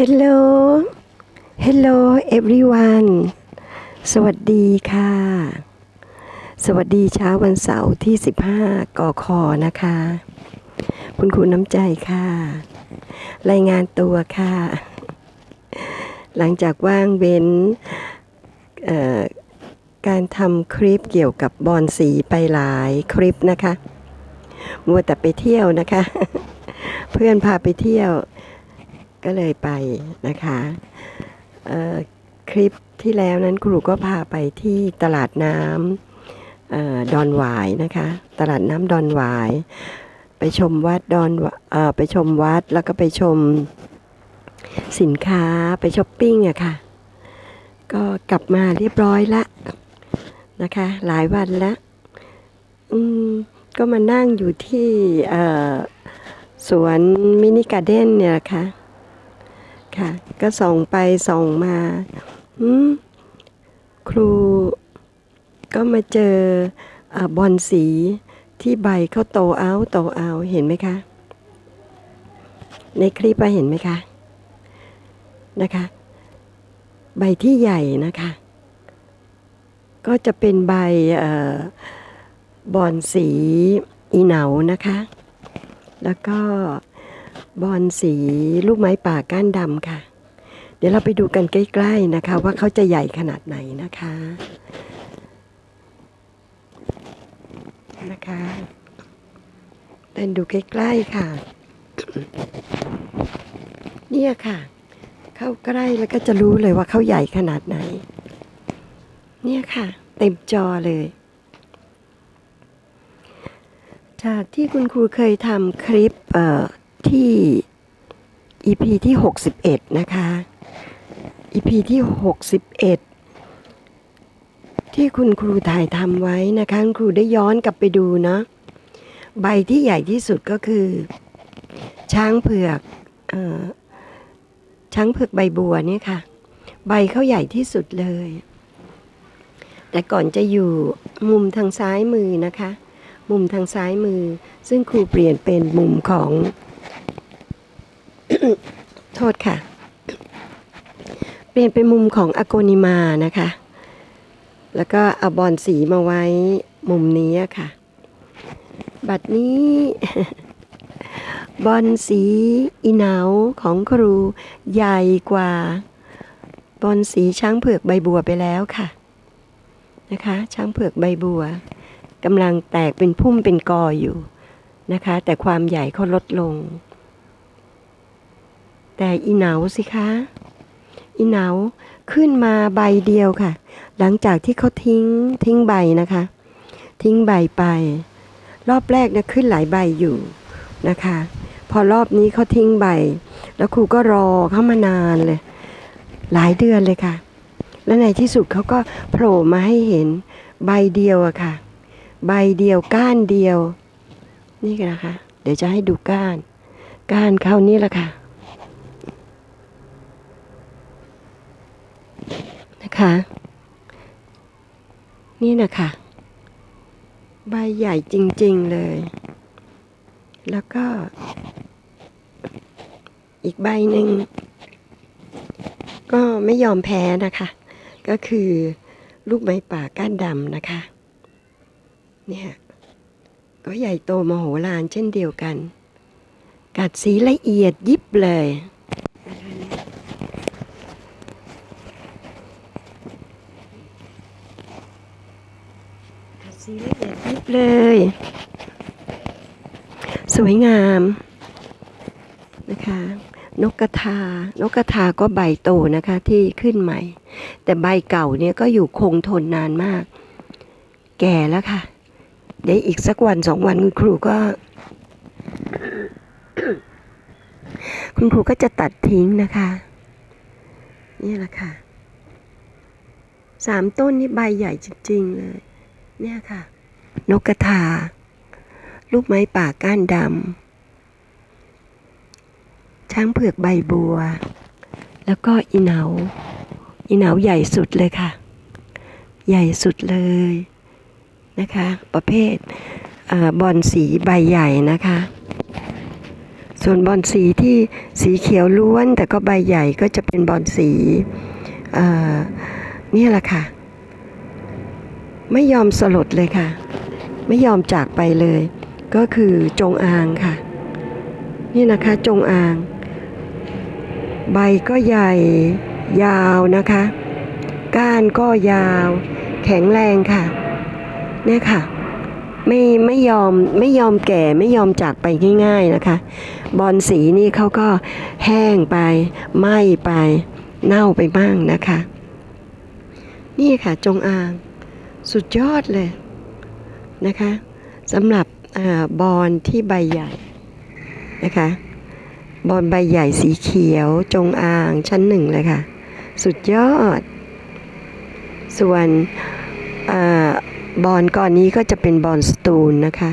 Hello Hello everyone สวัสดีค่ะ สวัสดีเช้าวันเสาร์ที่ 15กอคอนะคะ คุณครูน้ำใจค่ะ รายงานตัวค่ะ หลังจากว่างเว้นการทำคลิปเกี่ยวกับบอลสีไปหลายคลิปนะคะ มัวแต่ไปเที่ยวนะคะ เพื่อนพาไปเที่ยว ก็เลยไปนะคะคลิปที่แล้วนั้นครูก็พาไปที่ตลาดน้ำออดอนหวายนะคะ ตลาดน้ำดอนหวาย ไปชมวัดดอนออไปชมวัดแล้วก็ไปชมสินค้าไปช้อปปิ้งอะค่ะ ก็กลับมาเรียบร้อยละนะคะ หลายวันแล้วอืมก็มานั่งอยู่ที่สวนมินิการ์เด้นเนี่ยแหละค่ะ ค่ะ ก็ส่องไปส่องมาครูก็มาเจออบอลสีที่ใบเขาโตเอาโตเอาเห็นไหมคะ ในคลิปอะเห็นไหมคะนะคะ ใบที่ใหญ่นะคะ ก็จะเป็นใบอบอลสีอีเหนานะคะ แล้วก็ บอลสีลูกไม้ป่าก้านดำค่ะ เดี๋ยวเราไปดูกันใกล้ ๆนะคะ ว่าเขาจะใหญ่ขนาดไหนนะคะนะคะเดินดูใกล้ๆค่ะ เนี่ยค่ะ เข้าใกล้แล้วก็จะรู้เลยว่าเขาใหญ่ขนาดไหน เนี่ยค่ะ เต็มจอเลย จากที่คุณครูเคยทำคลิปเอ่อ ที่ EP ที่ 61 นะคะ EP ที่ 61 ที่คุณครูถ่ายทำไว้นะคะครูได้ย้อนกลับไปดูเนาะใบที่ใหญ่ที่สุดก็คือ ช้างเผือกออช้างเผือกใบบัวเนี่ยค่ะ ใบเขาใหญ่ที่สุดเลย แต่ก่อนจะอยู่มุมทางซ้ายมือนะคะ มุมทางซ้ายมือ ซึ่งครูเปลี่ยนเป็นมุมของ โทษค่ะ เปลี่ยนเป็นมุมของอโกนิมานะคะ แล้วก็เอาบอลสีมาไว้มุมนี้ค่ะ บัดนี้ บอลสีอีเหนาของครูใหญ่กว่า บอลสีช้างเผือกใบบัวไปแล้วค่ะ นะคะ ช้างเผือกใบบัวกำลังแตกเป็นพุ่มเป็นกออยู่นะคะ แต่ความใหญ่เขาลดลง แต่อีเหนาสิคะอีเหนาขึ้นมาใบเดียวค่ะ หลังจากที่เขาทิ้งทิ้งใบนะคะ ทิ้งใบไป รอบแรกนะขึ้นหลายใบอยู่นะคะ พอรอบนี้เขาทิ้งใบ แล้วครูก็รอเข้ามานานเลย หลายเดือนเลยค่ะ และในที่สุดเขาก็โผล่มาให้เห็นใบเดียวอะค่ะ ใบเดียวก้านเดียว นี่กันนะคะ เดี๋ยวจะให้ดูก้าน ก้านเขานี่แหละค่ะ นะคะ นี่นะคะ ใบใหญ่จริง ๆ เลย แล้วก็ อีกใบหนึ่ง ก็ไม่ยอมแพ้นะคะ ก็คือลูกไม้ป่าก้านดำนะคะ เนี่ยก็ใหญ่โตมโหฬารเช่นเดียวกัน กัดสีละเอียดยิบเลยนะคะเนี่ยกัดสีละเอียดยิ บเลย สวยงามนะคะ นกกระทา นกกระทาก็ใบโตนะคะที่ขึ้นใหม่ แต่ใบเก่าเนี่ยก็อยู่คงทนนานมาก แก่แล้วค่ะ เดี๋ยวอีกสักวันสองวันคุณครูก็ คุณครูก็จะตัดทิ้งนะคะ นี่แหละค่ะสามต้นนี่ใบใหญ่จริง ๆ เลย เนี่ยค่ะ นกกระทา ลูกไม้ป่าก้านดำ ช้างเผือกใบบัว แล้วก็อีเหนา อีเหนาใหญ่สุดเลยค่ะ ใหญ่สุดเลยนะคะ ประเภทเอบอลสีใบใหญ่นะคะ ส่วนบอนสีที่สีเขียวล้วน แต่ก็ใบใหญ่ก็จะเป็นบอนสีนี่แหละค่ะ ไม่ยอมสลดเลยค่ะ ไม่ยอมจากไปเลย ก็คือจงอางค่ะ นี่นะคะจงอาง ใบก็ใหญ่ยาวนะคะ ก้านก็ยาว แข็งแรงค่ะเนี่ยค่ะไม่ไม่ยอมไม่ยอมแก่ไม่ยอมจากไปง่าย ๆนะคะ บอลสีนี่เขาก็แห้งไปไหม้ไป เน่าไปบ้างนะคะ นี่ค่ะจงอาง สุดยอดเลย นะคะสำหรับอบอลที่ใบใหญ่นะคะบอลใบใหญ่สีเขียวจงอางชั้นหนึ่งเลยค่ะ สุดยอด ส่วนอบอลก้อนนี้ก็จะเป็นบอลสตูนนะคะ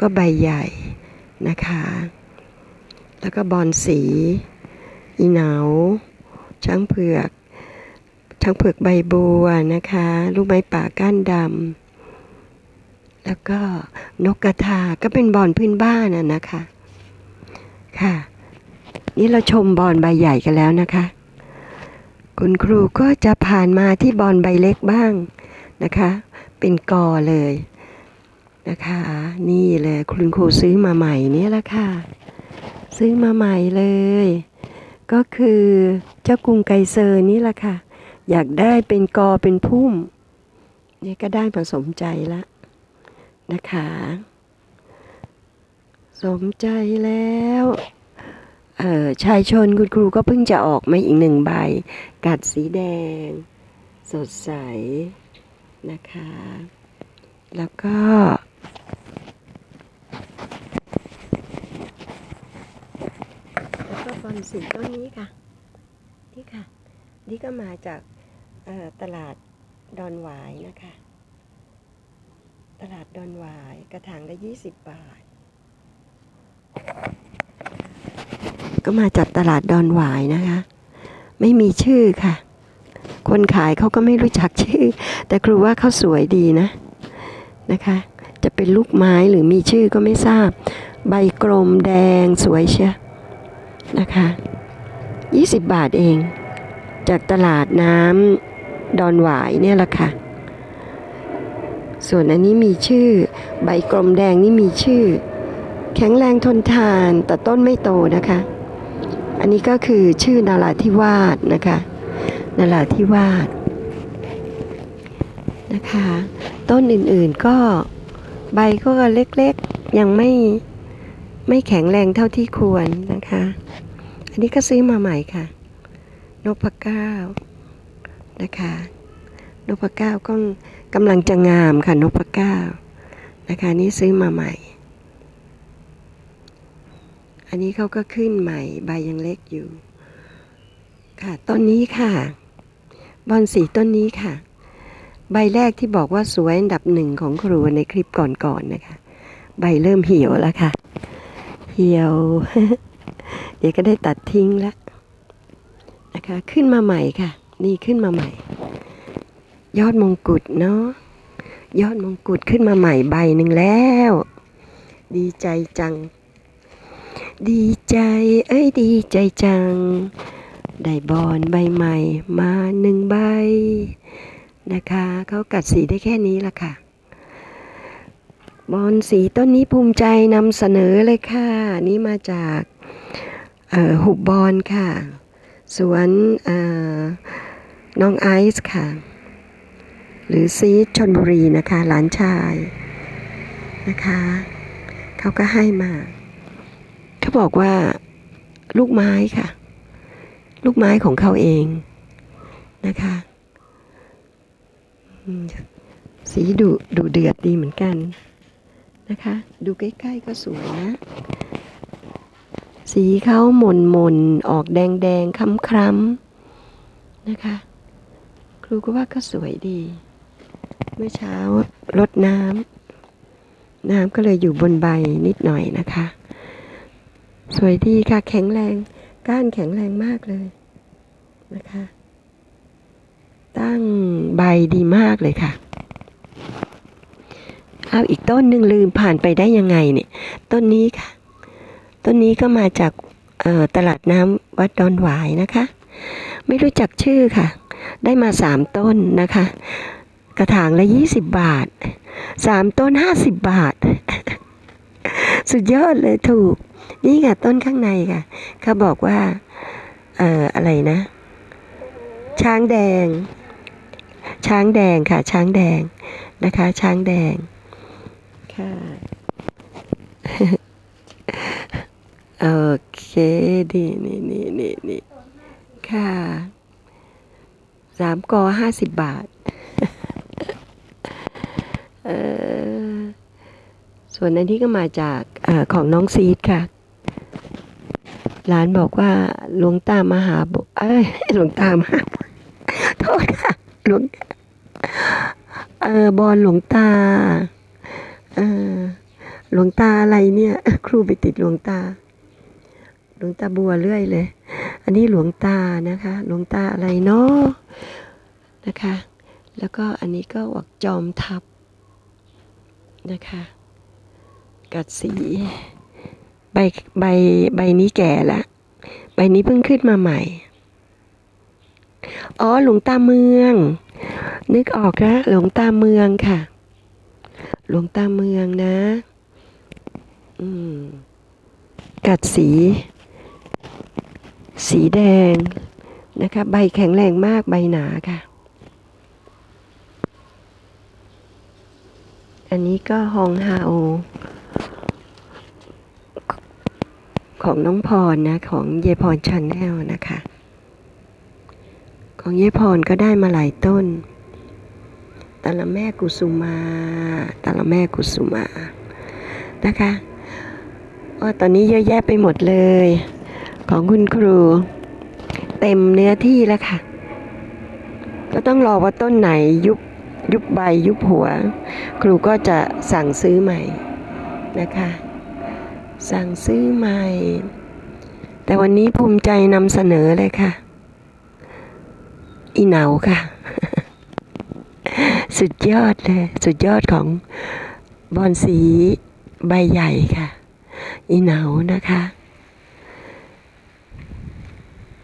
ก็ใบใหญ่นะคะ แล้วก็บอลสี อีเหนาช้างเผือกช้างเผือกใบบัวนะคะ ลูกไม้ป่าก้านดำ แล้วก็นกกระทาก็เป็นบอลพื้นบ้านน่ะนะคะ ค่ะ นี่เราชมบอลใบใหญ่กันแล้วนะคะ คุณครูก็จะผ่านมาที่บอลใบเล็กบ้างนะคะ เป็นกอเลยนะคะ นี่เลยคุณครูซื้อมาใหม่นี่แหละค่ะ ซื้อมาใหม่เลย ก็คือเจ้ากรุงไกเซอร์นี่แหละค่ะ อยากได้เป็นกอเป็นพุ่มนี่ก็ได้ผสมใจละ นะคะ สมใจแล้วเออชายชนคุณครูก็เพิ่งจะออกมาอีกหนึ่งใบ กัดสีแดง สดใสนะคะ แล้วก็แล้วก็บอลสีต้นนี้ค่ะ นี่ค่ะ นี่ก็มาจากตลาดดอนหวายนะคะ ตลาดดอนหวายกระถางละ20บาท ก็มาจากตลาดดอนหวายนะคะ ไม่มีชื่อค่ะ คนขายเขาก็ไม่รู้จักชื่อ แต่ครูว่าเขาสวยดีนะนะคะ จะเป็นลูกไม้หรือมีชื่อก็ไม่ทราบ ใบกลมแดงสวยเชียนะคะ20 บาทเอง จากตลาดน้ำดอนหวายเนี่ยแหละค่ะ ส่วนอันนี้มีชื่อ ใบกลมแดงนี่มีชื่อ แข็งแรงทนทานแต่ต้นไม่โตนะคะ อันนี้ก็คือชื่อนาราธิวาสนะคะนาราธิวาสนะคะ ต้นอื่นๆก็ใบก็เล็กๆ ยังไม่ไม่แข็งแรงเท่าที่ควรนะคะ อันนี้ก็ซื้อมาใหม่ค่ะนพเก้านะคะนพเก้าก็ กำลังจะงามค่ะนพเก้านะคะนี่ซื้อมาใหม่ อันนี้เขาก็ขึ้นใหม่ใบยังเล็กอยู่ ค่ะต้นนี้ค่ะ บอนสีต้นนี้ค่ะ ใบแรกที่บอกว่าสวยอันดับหนึ่งของครูในคลิปก่อนๆนะคะ ใบเริ่มเหี่ยวแล้วค่ะ เหี่ยว เดี๋ยวก็ได้ตัดทิ้งแล้วนะคะ ขึ้นมาใหม่ค่ะ นี่ขึ้นมาใหม่ ยอดมงกุฎเนาะยอดมงกุฎขึ้นมาใหม่ใบหนึ่งแล้ว ดีใจจัง ดีใจ เอ้ยดีใจจัง ได้บอนใบใหม่มาหนึ่งใบ นะคะเขากัดสีได้แค่นี้ละค่ะ บอนสีต้นนี้ภูมิใจนำเสนอเลยค่ะ นี่มาจากหุบบอนค่ะ สวนน้องไอซ์ค่ะ รือซีชนบุรีนะคะหลานชายนะคะเขาก็ให้มาเขาบอกว่าลูกไม้ค่ะ ลูกไม้ของเขาเองนะคะสีดุดุเดือดดีเหมือนกันนะคะ ดูใกล้ๆก็สวยนะ สีเขาหม่นหม่นๆออกแดงแดงๆค้ำคล้ำนะคะ ครูก็ว่าก็สวยดี เมื่อเช้ารดน้ำน้ำก็เลยอยู่บนใบนิดหน่อยนะคะ สวยดีค่ะแข็งแรง ก้านแข็งแรงมากเลยนะคะ ตั้งใบดีมากเลยค่ะเอาอีกต้นหนึ่งลืมผ่านไปได้ยังไงเนี่ย ต้นนี้ค่ะ ต้นนี้ก็มาจากตลาดน้ำวัดดอนหวายนะคะ ไม่รู้จักชื่อค่ะ ได้มาสามต้นนะคะ กระถางละยี่สิบบาทสามต้นห้าสิบบาท สุดยอดเลยถูก นี่ค่ะต้นข้างในค่ะ เขาบอกว่า เอ่ออะไรนะ ช้างแดง ช้างแดงค่ะ ช้างแดงนะคะ ช้างแดง ค่ะ โอเคดีนี่นี่นี่นี่ค่ะสามกอห้าสิบบาท ส่วนอันนี้ก็มาจากอของน้องซีดค่ะร้านบอกว่าหลวงตามหาบุเอ้ยหลวงตามหาบุโทษค่ะหลวงเออบอลหลวงตาเออหลวงตาอะไรเนี่ย ครูไปติดหลวงตา หลวงตาบัวเรื่อยเลย อันนี้หลวงตานะคะ หลวงตาอะไรเนาะนะคะ แล้วก็อันนี้ก็วักจอมทับ นะคะ กัดสี ใบใบใบนี้แก่ละใบนี้เพิ่งขึ้นมาใหม่ อ๋อหลวงตาเมือง นึกออกล้วหลวงตาเมืองค่ะ หลวงตาเมืองนะ อืม กัดสี สีแดงนะคะ ใบแข็งแรงมากใบหนาค่ะ อันนี้ก็ฮองฮาโอ ของน้องพรนะ ของเยพรชาแนลนะคะ ของเยพรก็ได้มาหลายต้นตาละแม่กุสุมาตาละแม่กุสุมา นะคะว่าตอนนี้เยอะแยะไปหมดเลย ของคุณครู เต็มเนื้อที่แล้วค่ะ ก็ต้องรอว่าต้นไหนยุบ ยุบใบยุบหัว ครูก็จะสั่งซื้อใหม่นะคะ สั่งซื้อใหม่ แต่วันนี้ภูมิใจนำเสนอเลยค่ะ อีเหนาค่ะ สุดยอดเลย สุดยอดของบอนสีใบใหญ่ค่ะ อีเหนานะคะ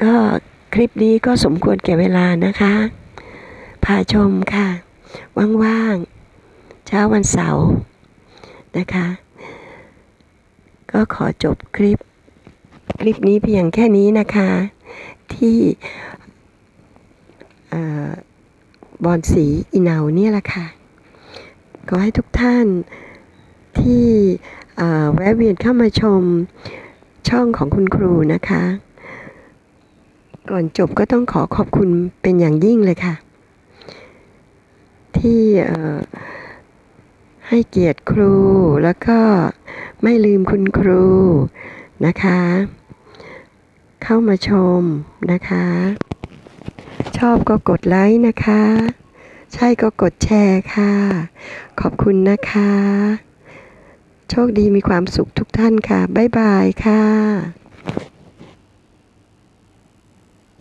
ก็คลิปนี้ก็สมควรแก่เวลานะคะ พาชมค่ะ ว่างๆ เช้าวันเสาร์นะคะ ก็ขอจบคลิป คลิปนี้เพียงแค่นี้นะคะ ที่บอนสีอีเนาเนี่ยแหละค่ะ ขอให้ทุกท่านที่แวะเวียนเข้ามาชมช่องของคุณครูนะคะ ก่อนจบก็ต้องขอขอบคุณเป็นอย่างยิ่งเลยค่ะ ที่ให้เกียรติครูแล้วก็ไม่ลืมคุณครูนะคะ เข้ามาชมนะคะ ชอบก็กดไลค์นะคะ ใช่ก็กดแชร์ค่ะ ขอบคุณนะคะ โชคดีมีความสุขทุกท่านค่ะ บ๊ายบายค่ะ